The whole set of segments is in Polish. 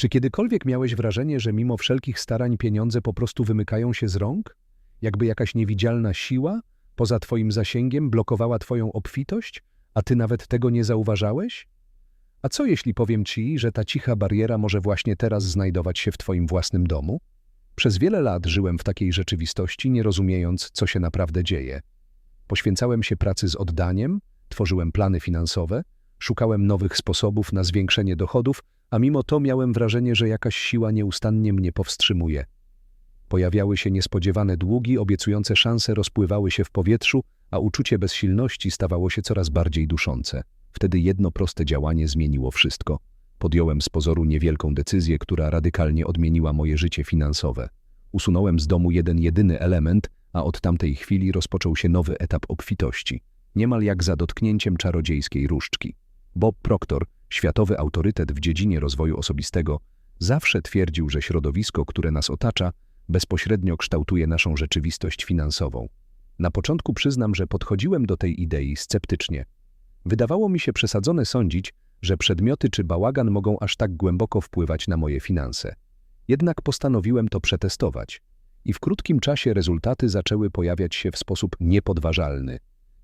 Czy kiedykolwiek miałeś wrażenie, że mimo wszelkich starań pieniądze po prostu wymykają się z rąk? Jakby jakaś niewidzialna siła poza twoim zasięgiem blokowała twoją obfitość, a ty nawet tego nie zauważałeś? A co jeśli powiem ci, że ta cicha bariera może właśnie teraz znajdować się w twoim własnym domu? Przez wiele lat żyłem w takiej rzeczywistości, nie rozumiejąc, co się naprawdę dzieje. Poświęcałem się pracy z oddaniem, tworzyłem plany finansowe, szukałem nowych sposobów na zwiększenie dochodów, a mimo to miałem wrażenie, że jakaś siła nieustannie mnie powstrzymuje. Pojawiały się niespodziewane długi, obiecujące szanse rozpływały się w powietrzu, a uczucie bezsilności stawało się coraz bardziej duszące. Wtedy jedno proste działanie zmieniło wszystko. Podjąłem z pozoru niewielką decyzję, która radykalnie odmieniła moje życie finansowe. Usunąłem z domu jeden jedyny element, a od tamtej chwili rozpoczął się nowy etap obfitości. Niemal jak za dotknięciem czarodziejskiej różdżki. Bob Proctor, światowy autorytet w dziedzinie rozwoju osobistego, zawsze twierdził, że środowisko, które nas otacza, bezpośrednio kształtuje naszą rzeczywistość finansową. Na początku przyznam, że podchodziłem do tej idei sceptycznie. Wydawało mi się przesadzone sądzić, że przedmioty czy bałagan mogą aż tak głęboko wpływać na moje finanse. Jednak postanowiłem to przetestować. I w krótkim czasie rezultaty zaczęły pojawiać się w sposób niepodważalny.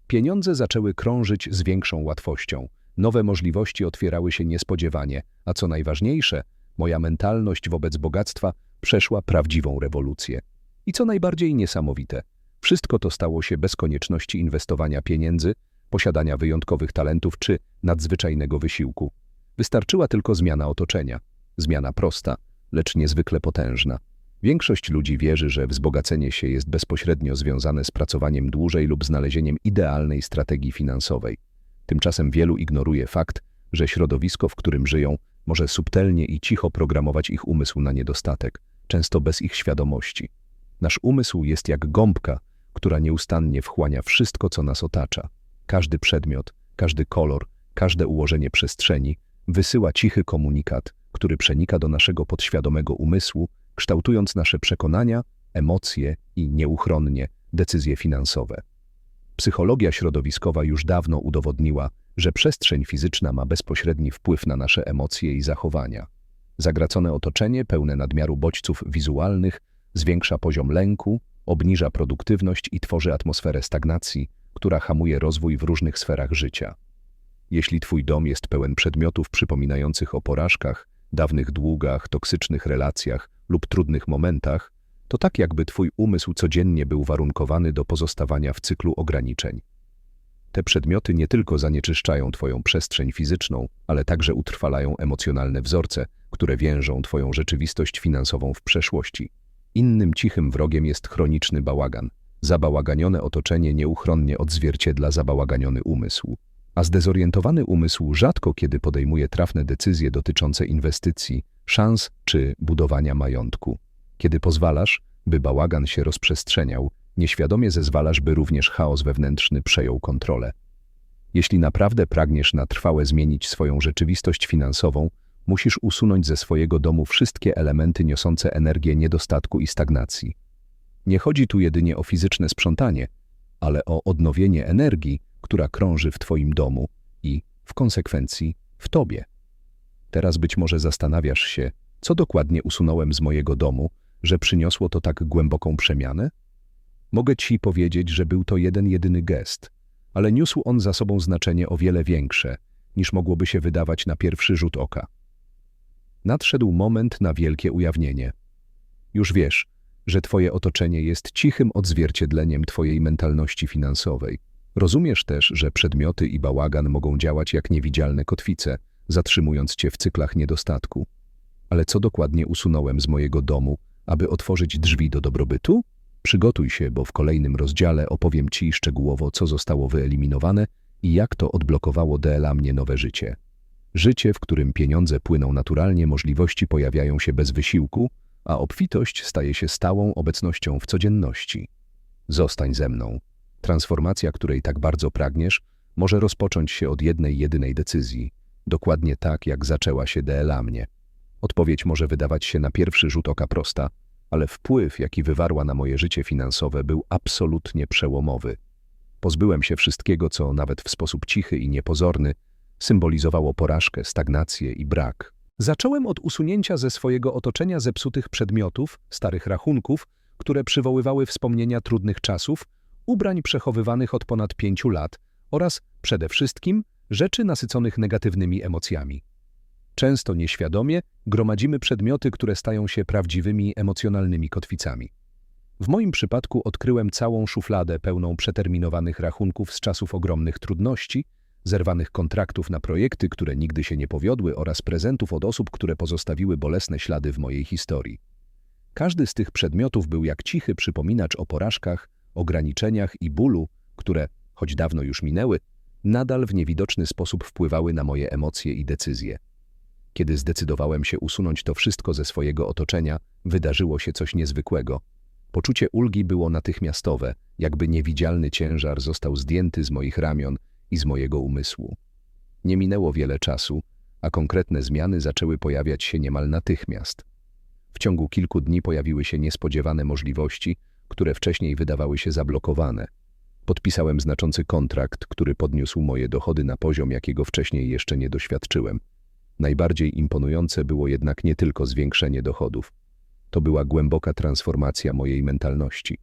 Pieniądze zaczęły krążyć z większą łatwością, nowe możliwości otwierały się niespodziewanie, a co najważniejsze, moja mentalność wobec bogactwa przeszła prawdziwą rewolucję. I co najbardziej niesamowite, wszystko to stało się bez konieczności inwestowania pieniędzy, posiadania wyjątkowych talentów czy nadzwyczajnego wysiłku. Wystarczyła tylko zmiana otoczenia. Zmiana prosta, lecz niezwykle potężna. Większość ludzi wierzy, że wzbogacenie się jest bezpośrednio związane z pracowaniem dłużej lub znalezieniem idealnej strategii finansowej. Tymczasem wielu ignoruje fakt, że środowisko, w którym żyją, może subtelnie i cicho programować ich umysł na niedostatek, często bez ich świadomości. Nasz umysł jest jak gąbka, która nieustannie wchłania wszystko, co nas otacza. Każdy przedmiot, każdy kolor, każde ułożenie przestrzeni wysyła cichy komunikat, który przenika do naszego podświadomego umysłu, kształtując nasze przekonania, emocje i nieuchronnie decyzje finansowe. Psychologia środowiskowa już dawno udowodniła, że przestrzeń fizyczna ma bezpośredni wpływ na nasze emocje i zachowania. Zagracone otoczenie, pełne nadmiaru bodźców wizualnych, zwiększa poziom lęku, obniża produktywność i tworzy atmosferę stagnacji, która hamuje rozwój w różnych sferach życia. Jeśli twój dom jest pełen przedmiotów przypominających o porażkach, dawnych długach, toksycznych relacjach lub trudnych momentach, to tak jakby twój umysł codziennie był warunkowany do pozostawania w cyklu ograniczeń. Te przedmioty nie tylko zanieczyszczają twoją przestrzeń fizyczną, ale także utrwalają emocjonalne wzorce, które więżą twoją rzeczywistość finansową w przeszłości. Innym cichym wrogiem jest chroniczny bałagan. Zabałaganione otoczenie nieuchronnie odzwierciedla zabałaganiony umysł. A zdezorientowany umysł rzadko kiedy podejmuje trafne decyzje dotyczące inwestycji, szans czy budowania majątku. Kiedy pozwalasz, by bałagan się rozprzestrzeniał, nieświadomie zezwalasz, by również chaos wewnętrzny przejął kontrolę. Jeśli naprawdę pragniesz na trwałe zmienić swoją rzeczywistość finansową, musisz usunąć ze swojego domu wszystkie elementy niosące energię niedostatku i stagnacji. Nie chodzi tu jedynie o fizyczne sprzątanie, ale o odnowienie energii, która krąży w Twoim domu i, w konsekwencji, w Tobie. Teraz być może zastanawiasz się, co dokładnie usunąłem z mojego domu, że przyniosło to tak głęboką przemianę? Mogę Ci powiedzieć, że był to jeden jedyny gest, ale niósł on za sobą znaczenie o wiele większe, niż mogłoby się wydawać na pierwszy rzut oka. Nadszedł moment na wielkie ujawnienie. Już wiesz, że Twoje otoczenie jest cichym odzwierciedleniem Twojej mentalności finansowej. Rozumiesz też, że przedmioty i bałagan mogą działać jak niewidzialne kotwice, zatrzymując Cię w cyklach niedostatku. Ale co dokładnie usunąłem z mojego domu, aby otworzyć drzwi do dobrobytu? Przygotuj się, bo w kolejnym rozdziale opowiem Ci szczegółowo, co zostało wyeliminowane i jak to odblokowało dla mnie nowe życie. Życie, w którym pieniądze płyną naturalnie, możliwości pojawiają się bez wysiłku, a obfitość staje się stałą obecnością w codzienności. Zostań ze mną. Transformacja, której tak bardzo pragniesz, może rozpocząć się od jednej jedynej decyzji, dokładnie tak, jak zaczęła się dla mnie. Odpowiedź może wydawać się na pierwszy rzut oka prosta, ale wpływ, jaki wywarła na moje życie finansowe, był absolutnie przełomowy. Pozbyłem się wszystkiego, co nawet w sposób cichy i niepozorny symbolizowało porażkę, stagnację i brak. Zacząłem od usunięcia ze swojego otoczenia zepsutych przedmiotów, starych rachunków, które przywoływały wspomnienia trudnych czasów, ubrań przechowywanych od ponad pięciu lat oraz, przede wszystkim, rzeczy nasyconych negatywnymi emocjami. Często nieświadomie gromadzimy przedmioty, które stają się prawdziwymi emocjonalnymi kotwicami. W moim przypadku odkryłem całą szufladę pełną przeterminowanych rachunków z czasów ogromnych trudności, zerwanych kontraktów na projekty, które nigdy się nie powiodły oraz prezentów od osób, które pozostawiły bolesne ślady w mojej historii. Każdy z tych przedmiotów był jak cichy przypominacz o porażkach, ograniczeniach i bólu, które, choć dawno już minęły, nadal w niewidoczny sposób wpływały na moje emocje i decyzje. Kiedy zdecydowałem się usunąć to wszystko ze swojego otoczenia, wydarzyło się coś niezwykłego. Poczucie ulgi było natychmiastowe, jakby niewidzialny ciężar został zdjęty z moich ramion i z mojego umysłu. Nie minęło wiele czasu, a konkretne zmiany zaczęły pojawiać się niemal natychmiast. W ciągu kilku dni pojawiły się niespodziewane możliwości, które wcześniej wydawały się zablokowane. Podpisałem znaczący kontrakt, który podniósł moje dochody na poziom, jakiego wcześniej jeszcze nie doświadczyłem. Najbardziej imponujące było jednak nie tylko zwiększenie dochodów. To była głęboka transformacja mojej mentalności.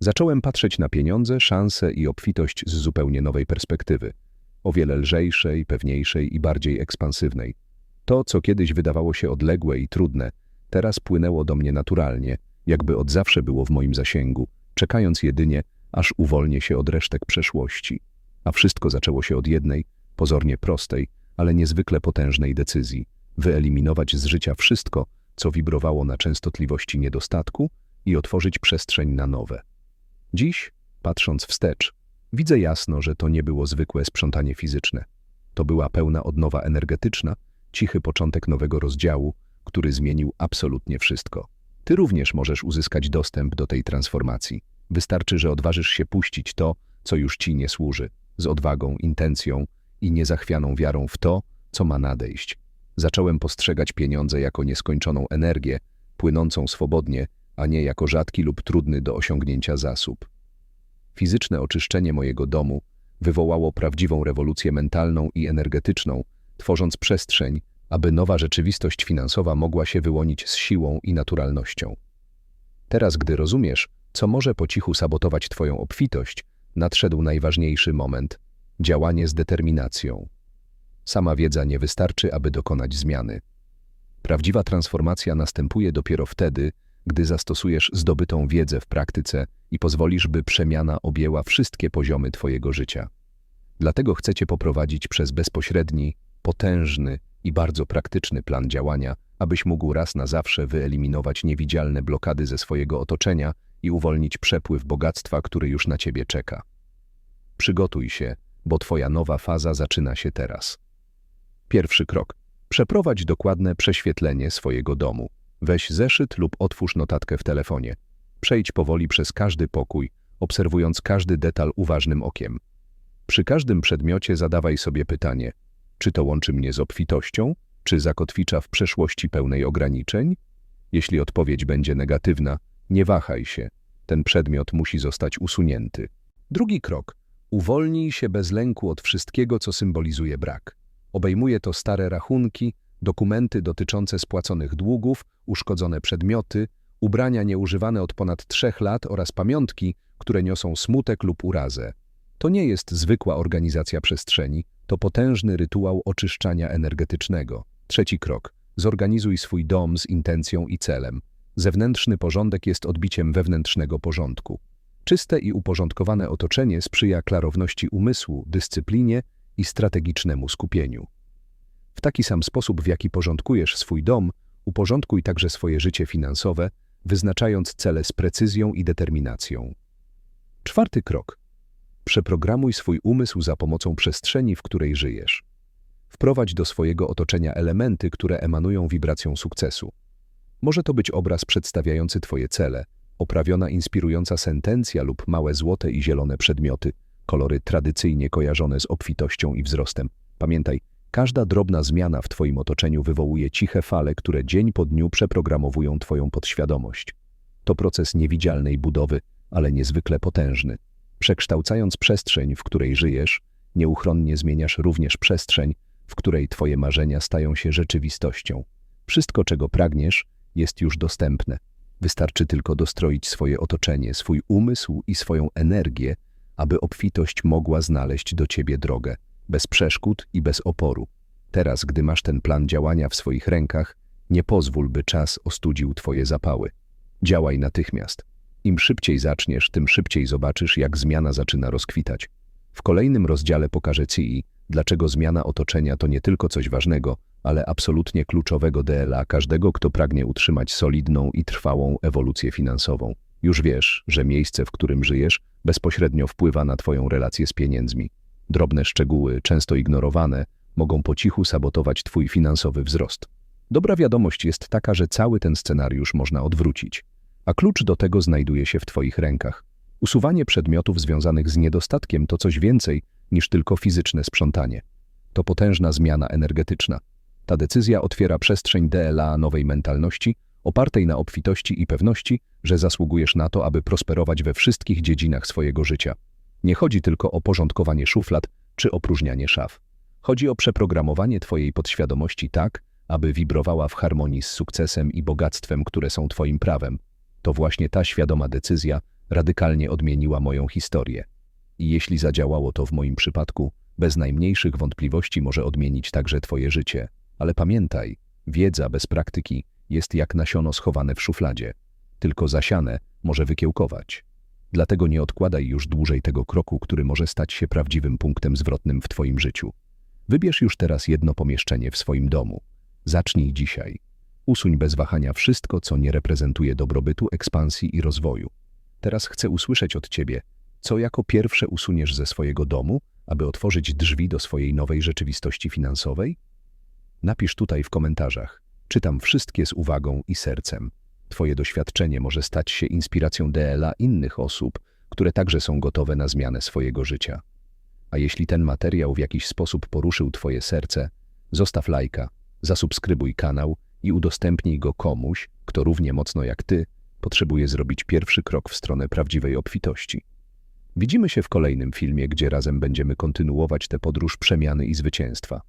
Zacząłem patrzeć na pieniądze, szanse i obfitość z zupełnie nowej perspektywy. O wiele lżejszej, pewniejszej i bardziej ekspansywnej. To, co kiedyś wydawało się odległe i trudne, teraz płynęło do mnie naturalnie, jakby od zawsze było w moim zasięgu, czekając jedynie, aż uwolnię się od resztek przeszłości. A wszystko zaczęło się od jednej, pozornie prostej, ale niezwykle potężnej decyzji wyeliminować z życia wszystko, co wibrowało na częstotliwości niedostatku i otworzyć przestrzeń na nowe. Dziś, patrząc wstecz, widzę jasno, że to nie było zwykłe sprzątanie fizyczne. To była pełna odnowa energetyczna, cichy początek nowego rozdziału, który zmienił absolutnie wszystko. Ty również możesz uzyskać dostęp do tej transformacji. Wystarczy, że odważysz się puścić to, co już ci nie służy, z odwagą, intencją i niezachwianą wiarą w to, co ma nadejść. Zacząłem postrzegać pieniądze jako nieskończoną energię, płynącą swobodnie, a nie jako rzadki lub trudny do osiągnięcia zasób. Fizyczne oczyszczenie mojego domu wywołało prawdziwą rewolucję mentalną i energetyczną, tworząc przestrzeń, aby nowa rzeczywistość finansowa mogła się wyłonić z siłą i naturalnością. Teraz, gdy rozumiesz, co może po cichu sabotować Twoją obfitość, nadszedł najważniejszy moment działanie z determinacją. Sama wiedza nie wystarczy, aby dokonać zmiany. Prawdziwa transformacja następuje dopiero wtedy, gdy zastosujesz zdobytą wiedzę w praktyce i pozwolisz, by przemiana objęła wszystkie poziomy Twojego życia. Dlatego chcecie poprowadzić przez bezpośredni, potężny i bardzo praktyczny plan działania, abyś mógł raz na zawsze wyeliminować niewidzialne blokady ze swojego otoczenia i uwolnić przepływ bogactwa, który już na Ciebie czeka. Przygotuj się, bo Twoja nowa faza zaczyna się teraz. Pierwszy krok. Przeprowadź dokładne prześwietlenie swojego domu. Weź zeszyt lub otwórz notatkę w telefonie. Przejdź powoli przez każdy pokój, obserwując każdy detal uważnym okiem. Przy każdym przedmiocie zadawaj sobie pytanie, czy to łączy mnie z obfitością, czy zakotwicza w przeszłości pełnej ograniczeń? Jeśli odpowiedź będzie negatywna, nie wahaj się, ten przedmiot musi zostać usunięty. Drugi krok. Uwolnij się bez lęku od wszystkiego, co symbolizuje brak. Obejmuje to stare rachunki, dokumenty dotyczące spłaconych długów, uszkodzone przedmioty, ubrania nieużywane od ponad trzech lat oraz pamiątki, które niosą smutek lub urazę. To nie jest zwykła organizacja przestrzeni, to potężny rytuał oczyszczania energetycznego. Trzeci krok. Zorganizuj swój dom z intencją i celem. Zewnętrzny porządek jest odbiciem wewnętrznego porządku. Czyste i uporządkowane otoczenie sprzyja klarowności umysłu, dyscyplinie i strategicznemu skupieniu. W taki sam sposób, w jaki porządkujesz swój dom, uporządkuj także swoje życie finansowe, wyznaczając cele z precyzją i determinacją. Czwarty krok. Przeprogramuj swój umysł za pomocą przestrzeni, w której żyjesz. Wprowadź do swojego otoczenia elementy, które emanują wibracją sukcesu. Może to być obraz przedstawiający Twoje cele, oprawiona inspirująca sentencja lub małe złote i zielone przedmioty, kolory tradycyjnie kojarzone z obfitością i wzrostem. Pamiętaj, każda drobna zmiana w Twoim otoczeniu wywołuje ciche fale, które dzień po dniu przeprogramowują Twoją podświadomość. To proces niewidzialnej budowy, ale niezwykle potężny. Przekształcając przestrzeń, w której żyjesz, nieuchronnie zmieniasz również przestrzeń, w której twoje marzenia stają się rzeczywistością. Wszystko, czego pragniesz, jest już dostępne. Wystarczy tylko dostroić swoje otoczenie, swój umysł i swoją energię, aby obfitość mogła znaleźć do ciebie drogę, bez przeszkód i bez oporu. Teraz, gdy masz ten plan działania w swoich rękach, nie pozwól, by czas ostudził twoje zapały. Działaj natychmiast. Im szybciej zaczniesz, tym szybciej zobaczysz, jak zmiana zaczyna rozkwitać. W kolejnym rozdziale pokażę Ci, dlaczego zmiana otoczenia to nie tylko coś ważnego, ale absolutnie kluczowego dla każdego, kto pragnie utrzymać solidną i trwałą ewolucję finansową. Już wiesz, że miejsce, w którym żyjesz, bezpośrednio wpływa na Twoją relację z pieniędzmi. Drobne szczegóły, często ignorowane, mogą po cichu sabotować Twój finansowy wzrost. Dobra wiadomość jest taka, że cały ten scenariusz można odwrócić, a klucz do tego znajduje się w Twoich rękach. Usuwanie przedmiotów związanych z niedostatkiem to coś więcej niż tylko fizyczne sprzątanie. To potężna zmiana energetyczna. Ta decyzja otwiera przestrzeń DLA nowej mentalności, opartej na obfitości i pewności, że zasługujesz na to, aby prosperować we wszystkich dziedzinach swojego życia. Nie chodzi tylko o porządkowanie szuflad czy opróżnianie szaf. Chodzi o przeprogramowanie Twojej podświadomości tak, aby wibrowała w harmonii z sukcesem i bogactwem, które są Twoim prawem. To właśnie ta świadoma decyzja radykalnie odmieniła moją historię. I jeśli zadziałało to w moim przypadku, bez najmniejszych wątpliwości może odmienić także Twoje życie. Ale pamiętaj, wiedza bez praktyki jest jak nasiono schowane w szufladzie. Tylko zasiane może wykiełkować. Dlatego nie odkładaj już dłużej tego kroku, który może stać się prawdziwym punktem zwrotnym w Twoim życiu. Wybierz już teraz jedno pomieszczenie w swoim domu. Zacznij dzisiaj. Usuń bez wahania wszystko, co nie reprezentuje dobrobytu, ekspansji i rozwoju. Teraz chcę usłyszeć od Ciebie, co jako pierwsze usuniesz ze swojego domu, aby otworzyć drzwi do swojej nowej rzeczywistości finansowej? Napisz tutaj w komentarzach. Czytam wszystkie z uwagą i sercem. Twoje doświadczenie może stać się inspiracją DLA innych osób, które także są gotowe na zmianę swojego życia. A jeśli ten materiał w jakiś sposób poruszył Twoje serce, zostaw lajka, zasubskrybuj kanał i udostępnij go komuś, kto równie mocno jak Ty potrzebuje zrobić pierwszy krok w stronę prawdziwej obfitości. Widzimy się w kolejnym filmie, gdzie razem będziemy kontynuować tę podróż przemiany i zwycięstwa.